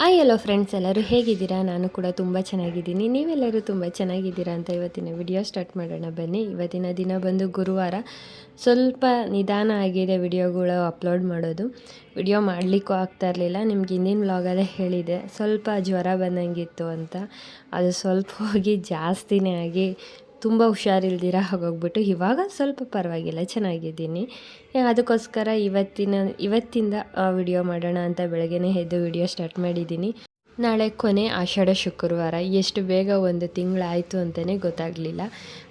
ಆಯ್ hello friends ಎಲ್ಲರೂ ಹೇಗಿದ್ದೀರಾ? ನಾನು ಕೂಡ ತುಂಬ ಚೆನ್ನಾಗಿದ್ದೀನಿ. ನೀವೆಲ್ಲರೂ ತುಂಬ ಚೆನ್ನಾಗಿದ್ದೀರಾ ಅಂತ ಇವತ್ತಿನ ವಿಡಿಯೋ ಸ್ಟಾರ್ಟ್ ಮಾಡೋಣ. ಬನ್ನಿ. ಇವತ್ತಿನ ದಿನ ಬಂದು ಗುರುವಾರ. ಸ್ವಲ್ಪ ನಿಧಾನ ಆಗಿದೆ ವಿಡಿಯೋಗಳು ಅಪ್ಲೋಡ್ ಮಾಡೋದು. ವಿಡಿಯೋ ಮಾಡಲಿಕ್ಕೂ ಆಗ್ತಾ ಇರಲಿಲ್ಲ. ನಿಮ್ಗೆ ಹಿಂದಿನ ವ್ಲಾಗಲ್ಲೇ ಹೇಳಿದೆ. ಸ್ವಲ್ಪ ಜ್ವರ ಬಂದಂಗಿತ್ತು ಅಂತ. ಅದು ಸ್ವಲ್ಪ ಹೋಗಿ ಜಾಸ್ತಿನೇ ಆಗಿ ತುಂಬ ಹುಷಾರಿಲ್ದಿರ, ಹಾಗೋಗ್ಬಿಟ್ಟು ಇವಾಗ ಸ್ವಲ್ಪ ಪರವಾಗಿಲ್ಲ, ಚೆನ್ನಾಗಿದ್ದೀನಿ. ಅದಕ್ಕೋಸ್ಕರ ಇವತ್ತಿನ, ಇವತ್ತಿಂದ ವಿಡಿಯೋ ಮಾಡೋಣ ಅಂತ ಬೆಳಗ್ಗೆನೇ ಎದ್ದು ವಿಡಿಯೋ ಸ್ಟಾರ್ಟ್ ಮಾಡಿದ್ದೀನಿ. ನಾಳೆ ಕೊನೆ ಆಷಾಢ ಶುಕ್ರವಾರ. ಎಷ್ಟು ಬೇಗ ಒಂದು ತಿಂಗಳಾಯಿತು ಅಂತಲೇ ಗೊತ್ತಾಗಲಿಲ್ಲ.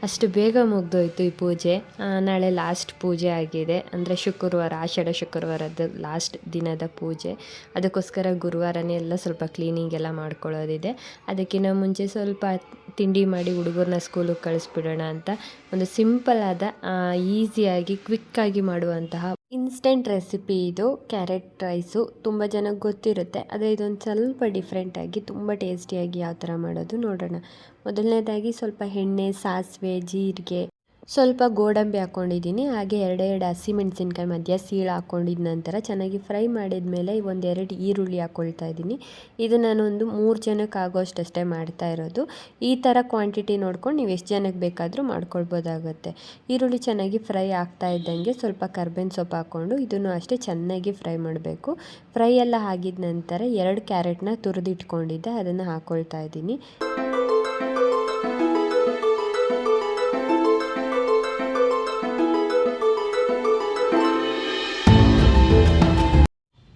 ಅಷ್ಟು ಬೇಗ ಮುಗ್ದೋಯ್ತು ಈ ಪೂಜೆ. ನಾಳೆ ಲಾಸ್ಟ್ ಪೂಜೆ ಆಗಿದೆ. ಅಂದರೆ ಶುಕ್ರವಾರ, ಆಷಾಢ ಶುಕ್ರವಾರದ ಲಾಸ್ಟ್ ದಿನದ ಪೂಜೆ. ಅದಕ್ಕೋಸ್ಕರ ಗುರುವಾರನೇ ಎಲ್ಲ ಸ್ವಲ್ಪ ಕ್ಲೀನಿಂಗ್ ಎಲ್ಲ ಮಾಡ್ಕೊಳ್ಳೋದಿದೆ. ಅದಕ್ಕಿಂತ ಮುಂಚೆ ಸ್ವಲ್ಪ ತಿಂಡಿ ಮಾಡಿ ಹುಡುಗರನ್ನ ಸ್ಕೂಲಿಗೆ ಕಳಿಸ್ಬಿಡೋಣ ಅಂತ ಒಂದು ಸಿಂಪಲ್ ಆದ ಈಸಿಯಾಗಿ ಕ್ವಿಕ್ಕಾಗಿ ಮಾಡುವಂತಹ ಇನ್ಸ್ಟೆಂಟ್ ರೆಸಿಪಿ ಇದು, ಕ್ಯಾರೆಟ್ ರೈಸು, ತುಂಬ ಜನಕ್ಕೆ ಗೊತ್ತಿರುತ್ತೆ. ಆದರೆ ಇದೊಂದು ಸ್ವಲ್ಪ ಡಿಫ್ರೆಂಟಾಗಿ ತುಂಬ ಟೇಸ್ಟಿಯಾಗಿ ಯಾವ ಥರ ಮಾಡೋದು ನೋಡೋಣ. ಮೊದಲನೇದಾಗಿ ಸ್ವಲ್ಪ ಎಣ್ಣೆ, ಸಾಸಿವೆ, ಜೀರಿಗೆ ಸ್ವಲ್ಪ ಗೋಡಂಬಿ ಹಾಕ್ಕೊಂಡಿದ್ದೀನಿ ಹಾಗೆ ಎರಡೆರಡು ಹಸಿಮೆಣಸಿನ್ಕಾಯಿ ಮಧ್ಯ ಸೀಳು ಹಾಕ್ಕೊಂಡಿದ ನಂತರ ಚೆನ್ನಾಗಿ ಫ್ರೈ ಮಾಡಿದ ಮೇಲೆ ಒಂದೆರಡು ಈರುಳ್ಳಿ ಹಾಕ್ಕೊಳ್ತಾ ಇದ್ದೀನಿ. ಇದು ನಾನೊಂದು ಮೂರು ಜನಕ್ಕೆ ಆಗೋಷ್ಟಷ್ಟೇ ಮಾಡ್ತಾ ಇರೋದು. ಈ ಥರ ಕ್ವಾಂಟಿಟಿ ನೋಡ್ಕೊಂಡು ನೀವು ಎಷ್ಟು ಜನಕ್ಕೆ ಬೇಕಾದರೂ ಮಾಡ್ಕೊಳ್ಬೋದಾಗುತ್ತೆ. ಈರುಳ್ಳಿ ಚೆನ್ನಾಗಿ ಫ್ರೈ ಆಗ್ತಾ ಇದ್ದಂಗೆ ಸ್ವಲ್ಪ ಕರ್ಬೇವಿನ ಸೊಪ್ಪು ಹಾಕ್ಕೊಂಡು ಇದನ್ನು ಅಷ್ಟೇ ಚೆನ್ನಾಗಿ ಫ್ರೈ ಮಾಡಬೇಕು. ಫ್ರೈ ಎಲ್ಲ ಆಗಿದ ನಂತರ ಎರಡು ಕ್ಯಾರೆಟ್ನ ತುರಿದಿಟ್ಕೊಂಡಿದ್ದೆ, ಅದನ್ನು ಹಾಕ್ಕೊಳ್ತಾ ಇದ್ದೀನಿ.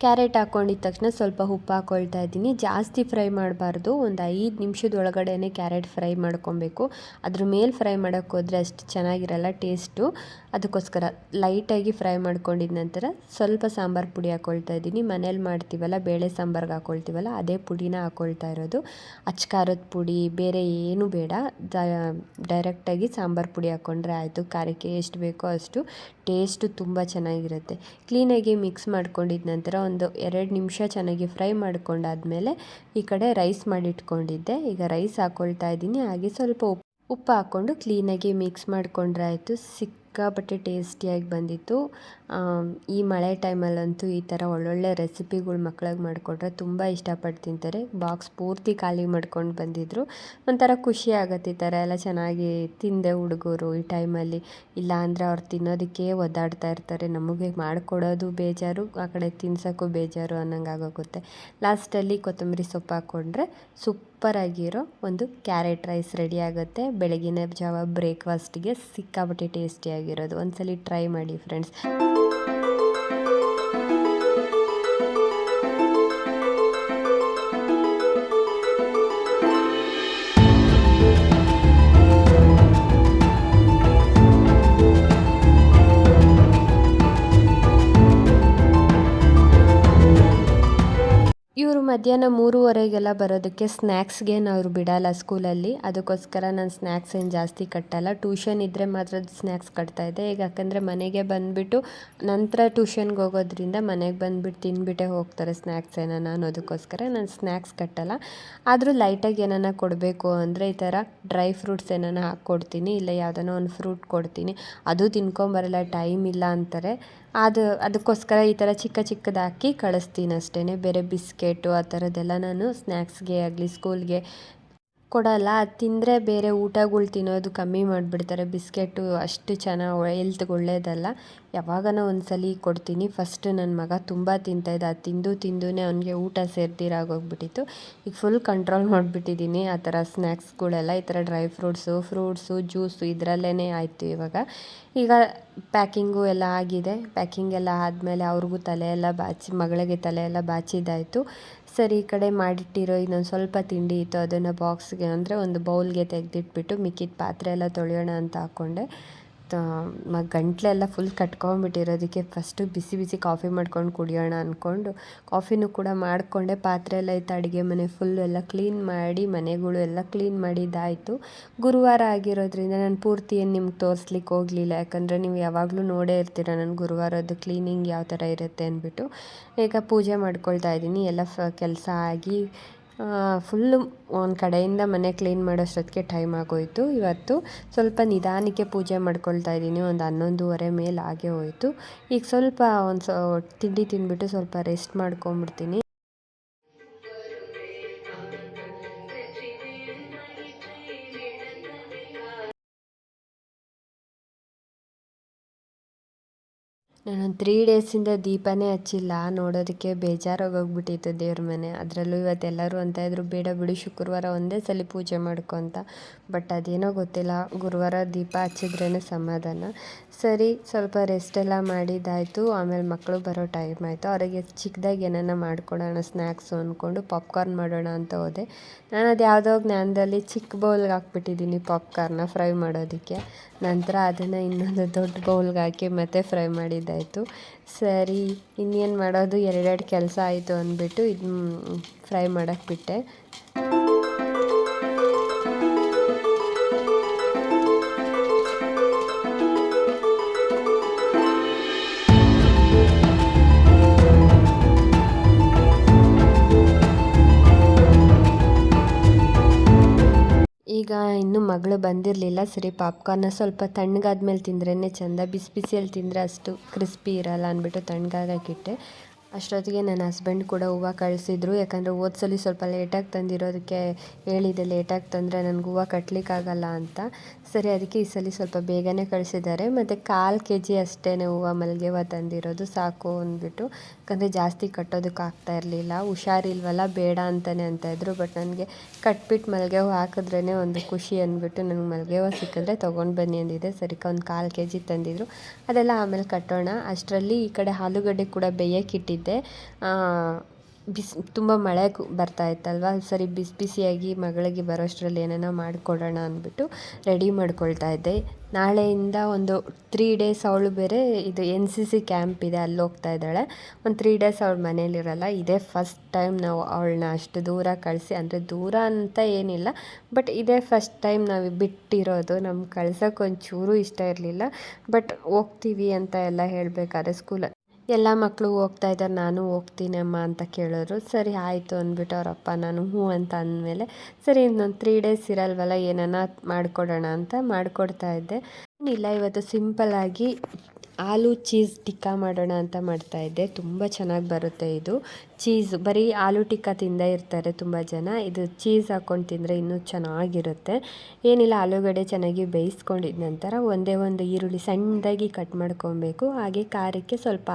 ಕ್ಯಾರೆಟ್ ಹಾಕ್ಕೊಂಡಿದ್ದ ತಕ್ಷಣ ಸ್ವಲ್ಪ ಉಪ್ಪು ಹಾಕ್ಕೊಳ್ತಾ ಇದ್ದೀನಿ. ಜಾಸ್ತಿ ಫ್ರೈ ಮಾಡಬಾರ್ದು. ಒಂದು ಐದು ನಿಮಿಷದ ಒಳಗಡೆನೆ ಕ್ಯಾರೆಟ್ ಫ್ರೈ ಮಾಡ್ಕೊಬೇಕು. ಅದ್ರ ಮೇಲೆ ಫ್ರೈ ಮಾಡೋಕ್ಕೋದ್ರೆ ಅಷ್ಟು ಚೆನ್ನಾಗಿರಲ್ಲ, ಟೇಸ್ಟು. ಅದಕ್ಕೋಸ್ಕರ ಲೈಟಾಗಿ ಫ್ರೈ ಮಾಡ್ಕೊಂಡಿದ ನಂತರ ಸ್ವಲ್ಪ ಸಾಂಬಾರು ಪುಡಿ ಹಾಕ್ಕೊಳ್ತಾ ಇದ್ದೀನಿ. ಮನೇಲಿ ಮಾಡ್ತೀವಲ್ಲ, ಬೇಳೆ ಸಾಂಬಾರ್ಗೆ ಹಾಕ್ಕೊಳ್ತೀವಲ್ಲ ಅದೇ ಪುಡಿನ ಹಾಕ್ಕೊಳ್ತಾ ಇರೋದು. ಅಚ್ ಖಾರದ ಪುಡಿ, ಬೇರೆ ಏನು ಬೇಡ. ಡೈರೆಕ್ಟಾಗಿ ಸಾಂಬಾರು ಪುಡಿ ಹಾಕ್ಕೊಂಡ್ರೆ ಆಯಿತು. ಖಾರಕ್ಕೆ ಎಷ್ಟು ಬೇಕೋ ಅಷ್ಟು ಟೇಸ್ಟು ತುಂಬ ಚೆನ್ನಾಗಿರುತ್ತೆ. ಕ್ಲೀನಾಗಿ ಮಿಕ್ಸ್ ಮಾಡ್ಕೊಂಡಿದ ನಂತರ ಒಂದು ಎರಡು ನಿಮಿಷ ಚೆನ್ನಾಗಿ ಫ್ರೈ ಮಾಡ್ಕೊಂಡಾದ್ಮೇಲೆ ಈ ಕಡೆ ರೈಸ್ ಮಾಡಿಟ್ಕೊಂಡಿದ್ದೆ. ಈಗ ರೈಸ್ ಹಾಕ್ಕೊಳ್ತಾ ಇದ್ದೀನಿ. ಹಾಗೆ ಸ್ವಲ್ಪ ಉಪ್ಪು ಉಪ್ಪು ಹಾಕ್ಕೊಂಡು ಕ್ಲೀನಾಗಿ ಮಿಕ್ಸ್ ಮಾಡಿಕೊಂಡ್ರೆ ಆಯಿತು. ಸಿಕ್ಕಾಪಟ್ಟೆ ಟೇಸ್ಟಿಯಾಗಿ ಬಂದಿತ್ತು. ಈ ಮಳೆ ಟೈಮಲ್ಲಂತೂ ಈ ಥರ ಒಳ್ಳೊಳ್ಳೆ ರೆಸಿಪಿಗಳು ಮಕ್ಕಳಿಗೆ ಮಾಡಿಕೊಟ್ರೆ ತುಂಬ ಇಷ್ಟಪಟ್ಟು ತಿಂತಾರೆ. ಬಾಕ್ಸ್ ಪೂರ್ತಿ ಖಾಲಿ ಮಾಡ್ಕೊಂಡು ಬಂದಿದ್ರು. ಒಂಥರ ಖುಷಿ ಆಗುತ್ತೆ ಈ ಥರ ಎಲ್ಲ ಚೆನ್ನಾಗಿ ತಿಂದೆ ಹುಡುಗರು ಈ ಟೈಮಲ್ಲಿ. ಇಲ್ಲ ಅಂದರೆ ಅವ್ರು ತಿನ್ನೋದಕ್ಕೆ ಒದ್ದಾಡ್ತಾ ಇರ್ತಾರೆ. ನಮಗೆ ಮಾಡಿಕೊಡೋದು ಬೇಜಾರು, ಆ ಕಡೆ ತಿನ್ಸೋಕ್ಕೂ ಬೇಜಾರು ಅನ್ನಂಗೆ ಆಗೋಗುತ್ತೆ ಲಾಸ್ಟಲ್ಲಿ ಕೊತ್ತಂಬರಿ ಸೊಪ್ಪು ಹಾಕ್ಕೊಂಡ್ರೆ ಸೂಪರಾಗಿರೋ ಒಂದು ಕ್ಯಾರೆಟ್ ರೈಸ್ ರೆಡಿ ಆಗುತ್ತೆ. ಬೆಳಗಿನ ಜಾವ ಬ್ರೇಕ್ಫಾಸ್ಟ್ಗೆ ಸಿಕ್ಕಾಪಟ್ಟೆ ಟೇಸ್ಟಿಯಾಗಿರೋದು ಒಂದ್ಸಲಿ ಟ್ರೈ ಮಾಡಿ ಫ್ರೆಂಡ್ಸ್ ಇವರು ಮಧ್ಯಾಹ್ನ ಮೂರುವರೆಗೆಲ್ಲ ಬರೋದಕ್ಕೆ ಸ್ನ್ಯಾಕ್ಸ್ಗೆ ಅವರು ಬಿಡಲ್ಲ ಸ್ಕೂಲಲ್ಲಿ. ಅದಕ್ಕೋಸ್ಕರ ನಾನು ಸ್ನ್ಯಾಕ್ಸ್ ಏನು ಜಾಸ್ತಿ ಕಟ್ಟಲ್ಲ. ಟ್ಯೂಷನ್ ಇದ್ದರೆ ಮಾತ್ರ ಸ್ನ್ಯಾಕ್ಸ್ ಕಟ್ತಾ ಇದೆ. ಈಗ ಯಾಕಂದರೆ ಮನೆಗೆ ಬಂದುಬಿಟ್ಟು ನಂತರ ಟ್ಯೂಷನ್ಗೆ ಹೋಗೋದ್ರಿಂದ ಮನೆಗೆ ಬಂದುಬಿಟ್ಟು ತಿನ್ಬಿಟ್ಟೆ ಹೋಗ್ತಾರೆ ಸ್ನ್ಯಾಕ್ಸ್ ಏನಾನ ಅನ್ನೋದಕ್ಕೋಸ್ಕರ ನಾನು ಸ್ನ್ಯಾಕ್ಸ್ ಕಟ್ಟಲ್ಲ. ಆದರೂ ಲೈಟಾಗಿ ಏನಾನ ಕೊಡಬೇಕು ಅಂದರೆ ಈ ಥರ ಡ್ರೈ ಫ್ರೂಟ್ಸ್ ಏನಾನ ಹಾಕ್ಕೊಡ್ತೀನಿ ಇಲ್ಲ ಯಾವುದಾನ ಒಂದು ಫ್ರೂಟ್ ಕೊಡ್ತೀನಿ. ಅದು ತಿನ್ಕೊಂಬರಲ್ಲ ಟೈಮ್ ಇಲ್ಲ ಅಂತಾರೆ. ಅದು ಅದಕ್ಕೋಸ್ಕರ ಈ ಥರ ಚಿಕ್ಕ ಚಿಕ್ಕದಾಕಿ ಕಳಿಸ್ತೀನಿ ಅಷ್ಟೇ ಬೇರೆ ಬಿಸ್ಕೆಟು ಆ ಥರದ್ದೆಲ್ಲ ನಾನು ಸ್ನ್ಯಾಕ್ಸ್ಗೆ ಆಗಲಿ ಸ್ಕೂಲ್ಗೆ ಕೊಡಲ್ಲ, ಅದು ತಿಂದರೆ ಬೇರೆ ಊಟಗಳು ತಿನ್ನೋದು ಕಮ್ಮಿ ಮಾಡಿಬಿಡ್ತಾರೆ. ಬಿಸ್ಕೆಟು ಅಷ್ಟು ಚೆನ್ನಾಗಿ ಹೆಲ್ತ್ಗೆ ಒಳ್ಳೇದಲ್ಲ. ಯಾವಾಗನ ಒಂದ್ಸಲಿ ಕೊಡ್ತೀನಿ. ಫಸ್ಟ್ ನನ್ನ ಮಗ ತುಂಬ ತಿಂತಾಯಿದ್ದ ಅದು ತಿಂದು ತಿಂದುನೇ ಅವನಿಗೆ ಊಟ ಸೇರ್ದಿರಾಗೋಗ್ಬಿಟ್ಟಿತ್ತು ಈಗ ಫುಲ್ ಕಂಟ್ರೋಲ್ ಮಾಡಿಬಿಟ್ಟಿದ್ದೀನಿ. ಆ ಥರ ಸ್ನ್ಯಾಕ್ಸ್ಗಳೆಲ್ಲ ಈ ಥರ ಡ್ರೈ ಫ್ರೂಟ್ಸು ಫ್ರೂಟ್ಸು, ಜ್ಯೂಸು ಇದರಲ್ಲೇ ಆಯಿತು ಇವಾಗ. ಈಗ ಪ್ಯಾಕಿಂಗು ಎಲ್ಲ ಆಗಿದೆ. ಪ್ಯಾಕಿಂಗ್ ಎಲ್ಲ ಆದಮೇಲೆ ಅವ್ರಿಗೂ ತಲೆ ಎಲ್ಲ ಬಾಚಿ, ಮಗಳಿಗೆ ತಲೆ ಎಲ್ಲ ಬಾಚಿದ್ದಾಯಿತು. ಸರಿ, ಈ ಕಡೆ ಮಾಡಿಟ್ಟಿರೋ ಇನ್ನೊಂದು ಸ್ವಲ್ಪ ತಿಂಡಿ ಇತ್ತು ಅದನ್ನು ಬಾಕ್ಸ್ಗೆ ಅಂದರೆ ಒಂದು ಬೌಲ್ಗೆ ತೆಗೆದಿಟ್ಬಿಟ್ಟು ಮಿಕ್ಕಿದ ಪಾತ್ರೆ ಎಲ್ಲ ತೊಳೆಯೋಣ ಅಂತ ಹಾಕ್ಕೊಂಡೆ ಗಂಟ್ಲೆಲ್ಲ ಫುಲ್ ಕಟ್ಕೊಂಬಿಟ್ಟಿರೋದಕ್ಕೆ ಫಸ್ಟು ಬಿಸಿ ಬಿಸಿ ಕಾಫಿ ಮಾಡ್ಕೊಂಡು ಕುಡಿಯೋಣ ಅಂದ್ಕೊಂಡು ಕಾಫಿನೂ ಕೂಡ ಮಾಡಿಕೊಂಡೆ. ಪಾತ್ರೆ ಎಲ್ಲ ಇತ್ತು, ಅಡುಗೆ ಮನೆ ಫುಲ್ ಎಲ್ಲ ಕ್ಲೀನ್ ಮಾಡಿ, ಮನೆಗಳು ಎಲ್ಲ ಕ್ಲೀನ್ ಮಾಡಿದ್ದಾಯಿತು ಗುರುವಾರ ಆಗಿರೋದ್ರಿಂದ ನಾನು ಪೂರ್ತಿ ಏನು ನಿಮ್ಗೆ ತೋರಿಸ್ಲಿಕ್ಕೆ ಹೋಗಲಿಲ್ಲ. ಯಾಕಂದರೆ ನೀವು ಯಾವಾಗಲೂ ನೋಡೇ ಇರ್ತೀರ ನಾನು ಗುರುವಾರದ್ದು ಕ್ಲೀನಿಂಗ್ ಯಾವ ಥರ ಇರುತ್ತೆ ಅಂದ್ಬಿಟ್ಟು ಈಗ ಪೂಜೆ ಮಾಡ್ಕೊಳ್ತಾ ಇದ್ದೀನಿ. ಎಲ್ಲ ಫ ಕೆಲಸ ಆಗಿ ಫುಲ್ಲು ಒಂದು ಕಡೆಯಿಂದ ಮನೆ ಕ್ಲೀನ್ ಮಾಡೋಷ್ಟೊತ್ತಿಗೆ ಟೈಮ್ ಆಗೋಯಿತು. ಇವತ್ತು ಸ್ವಲ್ಪ ನಿಧಾನಕ್ಕೆ ಪೂಜೆ ಮಾಡ್ಕೊಳ್ತಾ ಇದ್ದೀನಿ. ಒಂದು ಹನ್ನೊಂದುವರೆ ಮೇಲೆ ಆಗೇ ಹೋಯಿತು. ಈಗ ಸ್ವಲ್ಪ ಒಂದು ಸೊ, ತಿಂಡಿ ತಿಂದ್ಬಿಟ್ಟು ಸ್ವಲ್ಪ ರೆಸ್ಟ್ ಮಾಡ್ಕೊಂಬಿಡ್ತೀನಿ ನಾನೊಂದು ತ್ರೀ ಡೇಸಿಂದ ದೀಪನೇ ಹಚ್ಚಿಲ್ಲ. ನೋಡೋದಕ್ಕೆ ಬೇಜಾರಾಗೋಗ್ಬಿಟ್ಟಿತ್ತು ದೇವ್ರ ಮನೆ. ಅದರಲ್ಲೂ ಇವತ್ತೆಲ್ಲರೂ ಅಂತ ಇದ್ರು, ಬೇಡ ಬಿಡು, ಶುಕ್ರವಾರ ಒಂದೇ ಸಲ ಪೂಜೆ ಮಾಡ್ಕೊ ಅಂತ. ಬಟ್ ಅದೇನೋ ಗೊತ್ತಿಲ್ಲ. ಗುರುವಾರ ದೀಪ ಹಚ್ಚಿದ್ರೇ ಸಮಾಧಾನ. ಸರಿ, ಸ್ವಲ್ಪ ರೆಸ್ಟ್ ಎಲ್ಲ ಮಾಡಿದ್ದಾಯಿತು. ಆಮೇಲೆ ಮಕ್ಕಳು ಬರೋ ಟೈಮ್ ಆಯಿತು. ಅವರಿಗೆ ಚಿಕ್ಕದಾಗಿ ಏನಾನ ಮಾಡ್ಕೊಡೋಣ ಸ್ನ್ಯಾಕ್ಸು ಅಂದ್ಕೊಂಡು ಪಾಪ್ಕಾರ್ನ್ ಮಾಡೋಣ ಅಂತ ಹೋದೆ. ನಾನು ಅದು ಯಾವುದೋ ಜ್ಞಾನದಲ್ಲಿ ಚಿಕ್ಕ ಬೌಲ್ಗೆ ಹಾಕ್ಬಿಟ್ಟಿದ್ದೀನಿ ಪಾಪ್ಕಾರ್ನ ಫ್ರೈ ಮಾಡೋದಕ್ಕೆ. ನಂತರ ಅದನ್ನು ಇನ್ನೊಂದು ದೊಡ್ಡ ಬೌಲ್ಗೆ ಹಾಕಿ ಮತ್ತೆ ಫ್ರೈ ಮಾಡಿದ್ದಾಯಿತು. ಸರಿ, ಇನ್ನೇನು ಮಾಡೋದು? ಎರಡೆರಡು ಕೆಲಸ ಆಯಿತು ಅಂದ್ಬಿಟ್ಟು ಇದು ಫ್ರೈ ಮಾಡೋಕ್ಕೆ ಬಿಟ್ಟೆ. ಬಂದಿರಲಿಲ್ಲ. ಸರಿ, ಪಾಪ್ಕಾರ್ನ ಸ್ವಲ್ಪ ತಣ್ಣಗಾದ್ಮೇಲೆ ತಿಂದ್ರೇ ಚೆಂದ. ಬಿಸಿ ಬಿಸಿಯಲ್ಲಿ ತಿಂದರೆ ಅಷ್ಟು ಕ್ರಿಸ್ಪಿ ಇರಲ್ಲ ಅಂದ್ಬಿಟ್ಟು ತಣ್ಣಗಾಗಕ್ಕಿಟ್ಟೆ ಅಷ್ಟೊತ್ತಿಗೆ ನನ್ನ ಹಸ್ಬೆಂಡ್ ಕೂಡ ಹೂವು ಕಳಿಸಿದ್ರು. ಯಾಕಂದರೆ ಹೋದ್ಸಲಿ ಸ್ವಲ್ಪ ಲೇಟಾಗಿ ತಂದಿರೋದಕ್ಕೆ ಹೇಳಿದೆ ಲೇಟಾಗಿ ತಂದರೆ ನನಗೆ ಹೂವು ಕಟ್ಟಲಿಕ್ಕಾಗಲ್ಲ ಅಂತ. ಸರಿ, ಅದಕ್ಕೆ ಈ ಸಲ ಸ್ವಲ್ಪ ಬೇಗನೆ ಕಳಿಸಿದ್ದಾರೆ. ಮತ್ತು ಕಾಲು ಕೆ ಜಿ ಅಷ್ಟೇ ಹೂವು ಮಲ್ಲಿಗೆ ಹೂವು ತಂದಿರೋದು, ಸಾಕು ಅಂದ್ಬಿಟ್ಟು. ಯಾಕಂದರೆ ಜಾಸ್ತಿ ಕಟ್ಟೋದಕ್ಕಾಗ್ತಾ ಇರಲಿಲ್ಲ. ಹುಷಾರಿಲ್ವಲ್ಲ, ಬೇಡ ಅಂತಲೇ ಅಂತ ಇದ್ರು. ಬಟ್ ನನಗೆ ಕಟ್ಬಿಟ್ಟು ಮಲ್ಲಿಗೆ ಹೂವು ಹಾಕಿದ್ರೇ ಒಂದು ಖುಷಿ ಅಂದ್ಬಿಟ್ಟು ನನಗೆ ಮಲ್ಲಿಗೆ ಹೂವು ಸಿಕ್ಕಿದ್ರೆ ತೊಗೊಂಡು ಬನ್ನಿ ಅಂದಿದೆ. ಸರಿಕ, ಒಂದು ಕಾಲು ಕೆ ಜಿ ತಂದಿದ್ರು. ಅದೆಲ್ಲ ಆಮೇಲೆ ಕಟ್ಟೋಣ. ಅಷ್ಟರಲ್ಲಿ ಈ ಕಡೆ ಆಲೂಗಡ್ಡೆ ಕೂಡ ಬೇಯಕ್ಕಿಟ್ಟಿದ್ದೆ ಬಿಸಿ, ತುಂಬ ಮಳೆ ಬರ್ತಾ ಇತ್ತಲ್ವ? ಸರಿ, ಬಿಸಿ ಬಿಸಿಯಾಗಿ ಮಗಳಿಗೆ ಬರೋಷ್ಟರಲ್ಲಿ ಏನೇನೋ ಮಾಡಿಕೊಡೋಣ ಅಂದ್ಬಿಟ್ಟು ರೆಡಿ ಮಾಡ್ಕೊಳ್ತಾ ಇದ್ದೆ. ನಾಳೆಯಿಂದ ಒಂದು ತ್ರೀ ಡೇಸ್ ಅವಳು ಬೇರೆ ಇದು ಎನ್ ಸಿ ಸಿ ಕ್ಯಾಂಪ್ ಇದೆ, ಅಲ್ಲಿ ಹೋಗ್ತಾ ಇದ್ದಾಳೆ. ಒಂದು ತ್ರೀ ಡೇಸ್ ಅವಳು ಮನೇಲಿರಲ್ಲ. ಇದೇ ಫಸ್ಟ್ ಟೈಮ್ ನಾವು ಅವಳನ್ನ ಅಷ್ಟು ದೂರ ಕಳಿಸಿ, ಅಂದರೆ ದೂರ ಅಂತ ಏನಿಲ್ಲ ಬಟ್ ಇದೇ ಫಸ್ಟ್ ಟೈಮ್ ನಾವು ಬಿಟ್ಟಿರೋದು. ನಮ್ಗೆ ಕಳ್ಸೋಕೆ ಒಂಚೂರು ಇಷ್ಟ ಇರಲಿಲ್ಲ. ಬಟ್ ಹೋಗ್ತೀವಿ ಅಂತ ಎಲ್ಲ ಹೇಳಬೇಕಾದ್ರೆ ಸ್ಕೂಲ ಎಲ್ಲ ಮಕ್ಕಳು ಹೋಗ್ತಾ ಇದ್ದಾರೆ, ನಾನು ಹೋಗ್ತೀನಮ್ಮ ಅಂತ ಕೇಳೋರು. ಸರಿ, ಆಯಿತು ಅಂದ್ಬಿಟ್ಟು ಅವರಪ್ಪ, ನಾನು ಹ್ಞೂ ಅಂತ ಅಂದಮೇಲೆ, ಸರಿ, ಇನ್ನೊಂದು ತ್ರೀ ಡೇಸ್ ಇರಲ್ವಲ್ಲ ಏನನ್ನ ಮಾಡಿಕೊಡೋಣ ಅಂತ ಮಾಡಿಕೊಡ್ತಾ ಇದ್ದೆ. ಇಲ್ಲ ಇವತ್ತು ಸಿಂಪಲ್ಲಾಗಿ ಆಲೂ ಚೀಸ್ ಟಿಕ್ಕಾ ಮಾಡೋಣ ಅಂತ ಮಾಡ್ತಾ ಇದ್ದೆ. ತುಂಬ ಚೆನ್ನಾಗಿ ಬರುತ್ತೆ ಇದು. ಚೀಸ್ ಬರೀ ಆಲೂ ಟಿಕ್ಕಾ ತಿಂದೇ ಇರ್ತಾರೆ ತುಂಬ ಜನ. ಇದು ಚೀಸ್ ಹಾಕ್ಕೊಂಡು ತಿಂದರೆ ಇನ್ನೂ ಚೆನ್ನಾಗಿರುತ್ತೆ. ಏನಿಲ್ಲ, ಆಲೂಗಡ್ಡೆ ಚೆನ್ನಾಗಿ ಬೇಯಿಸ್ಕೊಂಡಿದ ನಂತರ ಒಂದೇ ಒಂದು ಈರುಳ್ಳಿ ಸಣ್ಣದಾಗಿ ಕಟ್ ಮಾಡ್ಕೊಬೇಕು. ಹಾಗೆ ಖಾರಕ್ಕೆ ಸ್ವಲ್ಪ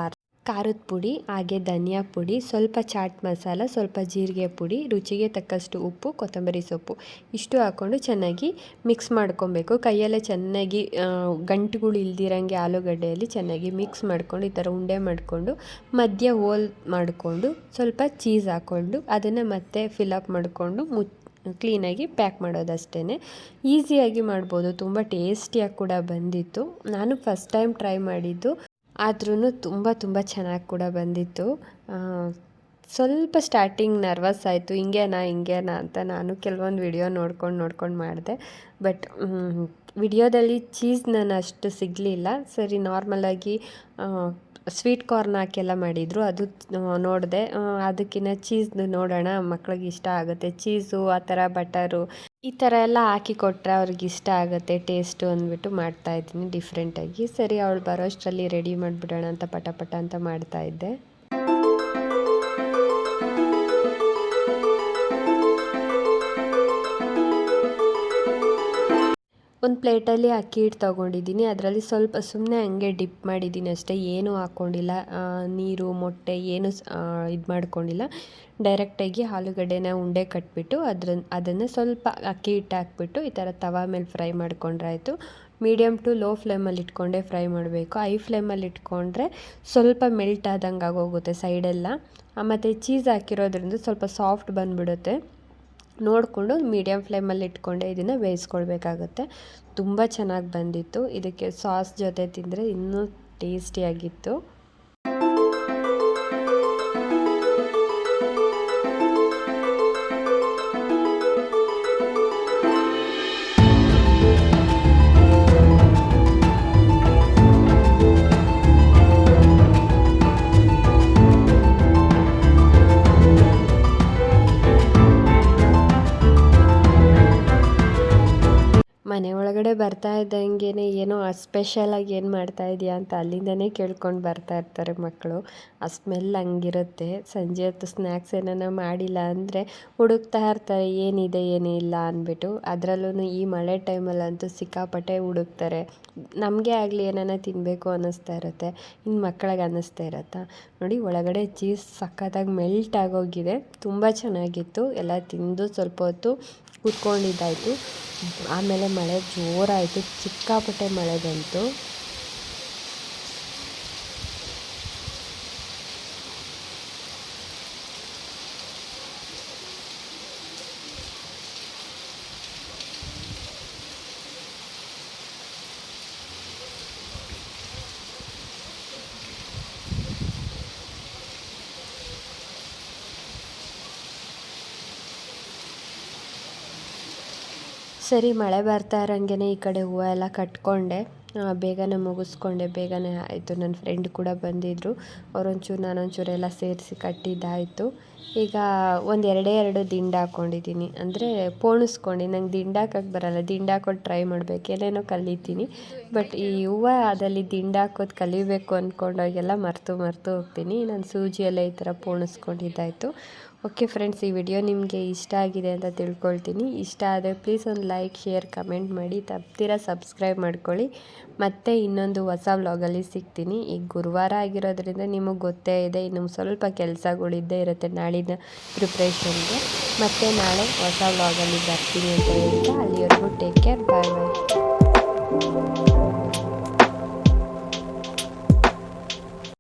ಖಾರದ ಪುಡಿ, ಹಾಗೆ ಧನಿಯಾ ಪುಡಿ, ಸ್ವಲ್ಪ ಚಾಟ್ ಮಸಾಲ, ಸ್ವಲ್ಪ ಜೀರಿಗೆ ಪುಡಿ, ರುಚಿಗೆ ತಕ್ಕಷ್ಟು ಉಪ್ಪು, ಕೊತ್ತಂಬರಿ ಸೊಪ್ಪು, ಇಷ್ಟು ಹಾಕ್ಕೊಂಡು ಚೆನ್ನಾಗಿ ಮಿಕ್ಸ್ ಮಾಡ್ಕೊಬೇಕು. ಕೈಯಲ್ಲೇ ಚೆನ್ನಾಗಿ ಗಂಟುಗಳು ಇಲ್ದಿರಂಗೆ ಆಲೂಗಡ್ಡೆಯಲ್ಲಿ ಚೆನ್ನಾಗಿ ಮಿಕ್ಸ್ ಮಾಡ್ಕೊಂಡು, ಈ ಥರ ಉಂಡೆ ಮಾಡಿಕೊಂಡು, ಮಧ್ಯ ಹೋಲ್ ಮಾಡಿಕೊಂಡು, ಸ್ವಲ್ಪ ಚೀಸ್ ಹಾಕ್ಕೊಂಡು ಅದನ್ನು ಮತ್ತೆ ಫಿಲಪ್ ಮಾಡಿಕೊಂಡು ಮು ಕ್ಲೀನಾಗಿ ಪ್ಯಾಕ್ ಮಾಡೋದಷ್ಟೇ ಈಸಿಯಾಗಿ ಮಾಡ್ಬೋದು. ತುಂಬ ಟೇಸ್ಟಿಯಾಗಿ ಕೂಡ ಬಂದಿತ್ತು. ನಾನು ಫಸ್ಟ್ ಟೈಮ್ ಟ್ರೈ ಮಾಡಿದ್ದು. ಆದ್ರೂ ತುಂಬ ತುಂಬ ಚೆನ್ನಾಗಿ ಕೂಡ ಬಂದಿತ್ತು. ಸ್ವಲ್ಪ ಸ್ಟಾರ್ಟಿಂಗ್ ನರ್ವಸ್ ಆಯಿತು. ಹಿಂಗೇನಾ ಹಿಂಗೇನಾ ಅಂತ ನಾನು ಕೆಲವೊಂದು ವಿಡಿಯೋ ನೋಡ್ಕೊಂಡು ನೋಡ್ಕೊಂಡು ಮಾಡಿದೆ. ಬಟ್ ವಿಡಿಯೋದಲ್ಲಿ ಚೀಸ್ ನಾನು ಅಷ್ಟು ಸಿಗಲಿಲ್ಲ. ಸರಿ ನಾರ್ಮಲಾಗಿ ಸ್ವೀಟ್ ಕಾರ್ನ್ ಹಾಕಿ ಎಲ್ಲ ಮಾಡಿದರು. ಅದು ನೋಡಿದೆ ಅದಕ್ಕಿಂತ ಚೀಸ್ದು ನೋಡೋಣ. ಮಕ್ಳಿಗೆ ಇಷ್ಟ ಆಗುತ್ತೆ. ಚೀಸು ಆ ಥರ ಬಟರು, ಈ ಥರ ಎಲ್ಲ ಹಾಕಿ ಕೊಟ್ಟರೆ ಅವ್ರಿಗೆ ಇಷ್ಟ ಆಗುತ್ತೆ. ಟೇಸ್ಟು ಅಂದ್ಬಿಟ್ಟು ಮಾಡ್ತಾಯಿದ್ದೀನಿ ಡಿಫ್ರೆಂಟಾಗಿ ಸರಿ, ಅವಳು ಬರೋಷ್ಟರಲ್ಲಿ ರೆಡಿ ಮಾಡಿಬಿಡೋಣ ಅಂತ ಪಟ ಪಟ ಅಂತ ಮಾಡ್ತಾಯಿದ್ದೆ ಒಂದು ಪ್ಲೇಟಲ್ಲಿ ಅಕ್ಕಿ ಹಿಟ್ಟು ತೊಗೊಂಡಿದ್ದೀನಿ. ಅದರಲ್ಲಿ ಸ್ವಲ್ಪ ಸುಮ್ಮನೆ ಹಂಗೆ ಡಿಪ್ ಮಾಡಿದ್ದೀನಿ ಅಷ್ಟೇ. ಏನೂ ಹಾಕ್ಕೊಂಡಿಲ್ಲ ನೀರು, ಮೊಟ್ಟೆ ಏನು ಇದು ಮಾಡ್ಕೊಂಡಿಲ್ಲ. ಡೈರೆಕ್ಟಾಗಿ ಆಲೂಗಡ್ಡೆನ ಉಂಡೆ ಕಟ್ಬಿಟ್ಟು ಅದ್ರ ಅದನ್ನು ಸ್ವಲ್ಪ ಅಕ್ಕಿ ಹಿಟ್ಟು ಹಾಕ್ಬಿಟ್ಟು ಈ ಥರ ತವ ಮೇಲೆ ಫ್ರೈ ಮಾಡ್ಕೊಂಡ್ರಾಯಿತು. ಮೀಡಿಯಮ್ ಟು ಲೋ ಫ್ಲೇಮಲ್ಲಿ ಇಟ್ಕೊಂಡೇ ಫ್ರೈ ಮಾಡಬೇಕು. ಐ ಫ್ಲೇಮಲ್ಲಿ ಇಟ್ಕೊಂಡ್ರೆ ಸ್ವಲ್ಪ ಮೆಲ್ಟ್ ಆದಂಗೆ ಆಗೋಗುತ್ತೆ ಸೈಡೆಲ್ಲ ಮತ್ತು ಚೀಸ್ ಹಾಕಿರೋದ್ರಿಂದ ಸ್ವಲ್ಪ ಸಾಫ್ಟ್ ಬಂದುಬಿಡುತ್ತೆ. ನೋಡಿಕೊಂಡು ಮೀಡಿಯಮ್ ಫ್ಲೇಮಲ್ಲಿ ಇಟ್ಕೊಂಡೆ, ಇದನ್ನು ಬೇಯಿಸ್ಕೊಳ್ಬೇಕಾಗತ್ತೆ. ತುಂಬ ಚೆನ್ನಾಗಿ ಬಂದಿತ್ತು. ಇದಕ್ಕೆ ಸಾಸ್ ಜೊತೆ ತಿಂದರೆ ಇನ್ನೂ ಟೇಸ್ಟಿಯಾಗಿತ್ತು ಒಳಗಡೆ ಬರ್ತಾ ಇದ್ದಂಗೆ ಏನೋ ಸ್ಪೆಷಲಾಗಿ ಏನು ಮಾಡ್ತಾ ಇದೆಯಾ ಅಂತ ಅಲ್ಲಿಂದನೇ ಕೇಳ್ಕೊಂಡು ಬರ್ತಾ ಇರ್ತಾರೆ ಮಕ್ಕಳು. ಆ ಸ್ಮೆಲ್ ಹಂಗಿರುತ್ತೆ. ಸಂಜೆ ಹೊತ್ತು ಸ್ನ್ಯಾಕ್ಸ್ ಏನಾನ ಮಾಡಿಲ್ಲ ಅಂದರೆ ಹುಡುಕ್ತಾ ಇರ್ತಾರೆ, ಏನಿದೆ ಏನಿಲ್ಲ ಅಂದ್ಬಿಟ್ಟು. ಅದರಲ್ಲೂ ಈ ಮಳೆ ಟೈಮಲ್ಲಂತೂ ಸಿಕ್ಕಾಪಟ್ಟೆ ಹುಡುಕ್ತಾರೆ. ನಮಗೆ ಆಗಲಿ ಏನಾನ ತಿನ್ನಬೇಕು ಅನ್ನಿಸ್ತಾ ಇರುತ್ತೆ. ಇನ್ನು ಮಕ್ಕಳಿಗೆ ಅನ್ನಿಸ್ತಾ ಇರತ್ತಾ? ನೋಡಿ, ಒಳಗಡೆ ಚೀಸ್ ಸಖತ್ತಾಗಿ ಮೆಲ್ಟ್ ಆಗೋಗಿದೆ. ತುಂಬ ಚೆನ್ನಾಗಿತ್ತು. ಎಲ್ಲ ತಿಂದು ಸ್ವಲ್ಪ ಹೊತ್ತು ಕೂತ್ಕೊಂಡಿದ್ದಾಯಿತು. ಆಮೇಲೆ ಮಳೆ ಜೋರಾಯಿತು. ಸಿಕ್ಕಾಪಟ್ಟೆ ಮಳೆ ಬಂತು. ಸರಿ, ಮಳೆ ಬರ್ತಾ ಇರೋಂಗೆ ಈ ಕಡೆ ಹೂವು ಎಲ್ಲ ಕಟ್ಕೊಂಡೆ. ಬೇಗನೆ ಮುಗಿಸ್ಕೊಂಡೆ, ಬೇಗನೆ ಆಯಿತು. ನನ್ನ ಫ್ರೆಂಡ್ ಕೂಡ ಬಂದಿದ್ದರು ಅವರೊಂಚೂರು ನಾನೊಂಚೂರು ಎಲ್ಲ ಸೇರಿಸಿ ಕಟ್ಟಿದ್ದಾಯಿತು. ಈಗ ಒಂದು ಎರಡೇ ಎರಡು ದಿಂಡು ಹಾಕ್ಕೊಂಡಿದ್ದೀನಿ ಅಂದರೆ ಪೋಣಿಸ್ಕೊಂಡು. ನಂಗೆ ದಿಂಡು ಹಾಕೋಕ್ಕೆ ಬರಲ್ಲ. ದಿಂಡು ಹಾಕೋದು ಟ್ರೈ ಮಾಡಬೇಕು. ಏನೇನೋ ಕಲಿತೀನಿ. ಬಟ್ ಈ ಹೂವು ಅದಲ್ಲಿ ದಿಂಡು ಹಾಕೋದು ಕಲಿಬೇಕು ಅಂದ್ಕೊಂಡಾಗೆಲ್ಲ ಮರೆತು ಮರೆತು ಹೋಗ್ತೀನಿ. ನಾನು ಸೂಜಿಯಲ್ಲೇ ಈ ಥರ ಪೋಣಿಸ್ಕೊಂಡಿದ್ದಾಯಿತು. ಓಕೆ ಫ್ರೆಂಡ್ಸ್ ಈ ವಿಡಿಯೋ ನಿಮಗೆ ಇಷ್ಟ ಆಗಿದೆ ಅಂತ ತಿಳ್ಕೊಳ್ತೀನಿ. ಇಷ್ಟ ಆದರೆ ಪ್ಲೀಸ್ ಒಂದು ಲೈಕ್ ಶೇರ್ ಕಮೆಂಟ್ ಮಾಡಿ ತಪ್ತೀರ ಸಬ್ಸ್ಕ್ರೈಬ್ ಮಾಡ್ಕೊಳ್ಳಿ. ಮತ್ತೆ ಇನ್ನೊಂದು ಹೊಸ ವ್ಲಾಗಲ್ಲಿ ಸಿಗ್ತೀನಿ. ಈಗ ಗುರುವಾರ ಆಗಿರೋದ್ರಿಂದ ನಿಮಗೆ ಗೊತ್ತೇ ಇದೆ, ಇನ್ನು ಸ್ವಲ್ಪ ಕೆಲಸಗಳಿದ್ದೇ ಇರುತ್ತೆ ನಾಳಿನ ಪ್ರಿಪ್ರೇಷನ್ಗೆ ಮತ್ತು ನಾಳೆ ಹೊಸ ವ್ಲಾಗಲ್ಲಿ ಬರ್ತೀನಿ ಅಂತ ಹೇಳ್ತಾ ಅಲ್ಲಿವರೆಗೂ ಟೇಕ್ ಕೇರ್ ಬಾಯ್ ಬಾಯ್